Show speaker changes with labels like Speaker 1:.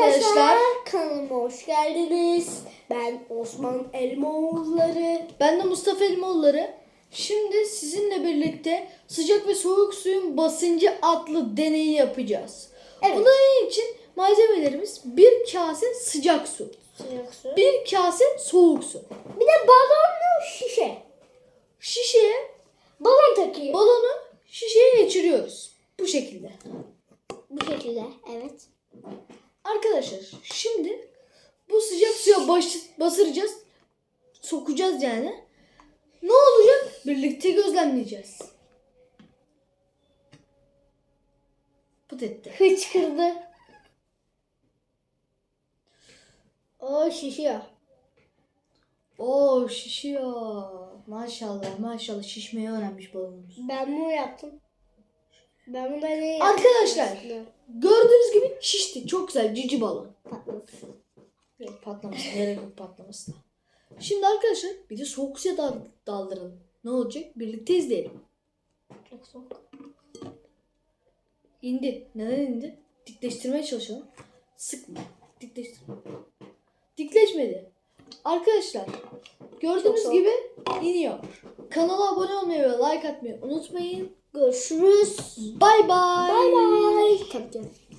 Speaker 1: arkadaşlar.
Speaker 2: kanalıma hoş geldiniz. Ben Osman Elmaoğulları.
Speaker 1: Ben de Mustafa Elmoğulları. Şimdi sizinle birlikte sıcak ve soğuk suyun basıncı adlı deneyi yapacağız.
Speaker 2: Evet.
Speaker 1: Bunun için malzemelerimiz bir kase sıcak su,
Speaker 2: Sıcak su.
Speaker 1: bir kase soğuk su.
Speaker 2: Bir de balonlu şişe.
Speaker 1: Şişeye
Speaker 2: Balon takıyor.
Speaker 1: balonu şişeye geçiriyoruz. Bu şekilde.
Speaker 2: Bu şekilde. Evet.
Speaker 1: Arkadaşlar şimdi bu sıcak suya baş, basıracağız. Sokacağız yani. Ne olacak? Birlikte gözlemleyeceğiz. Pıt etti.
Speaker 2: Hıçkırdı. O şişiyor.
Speaker 1: Oo şişiyor. Maşallah maşallah şişmeyi öğrenmiş balonumuz.
Speaker 2: Ben bunu yaptım. Ben bunu deneyi
Speaker 1: Arkadaşlar. Gördüğünüz gibi şişti. Çok güzel cici balon.
Speaker 2: Patladı.
Speaker 1: Yok patlamasın. Gerek yok patlamasına. Şimdi arkadaşlar bir de soğuk suya dal- daldıralım. Ne olacak? Birlikte izleyelim.
Speaker 2: Çok soğuk.
Speaker 1: İndi. Neden indi? Dikleştirmeye çalışalım. Sıkma. Dikleştir. Dikleşmedi. Arkadaşlar gördüğünüz gibi iniyor. Kanala abone olmayı ve like atmayı unutmayın.
Speaker 2: Görüşürüz.
Speaker 1: Bay bay.
Speaker 2: Bay bay.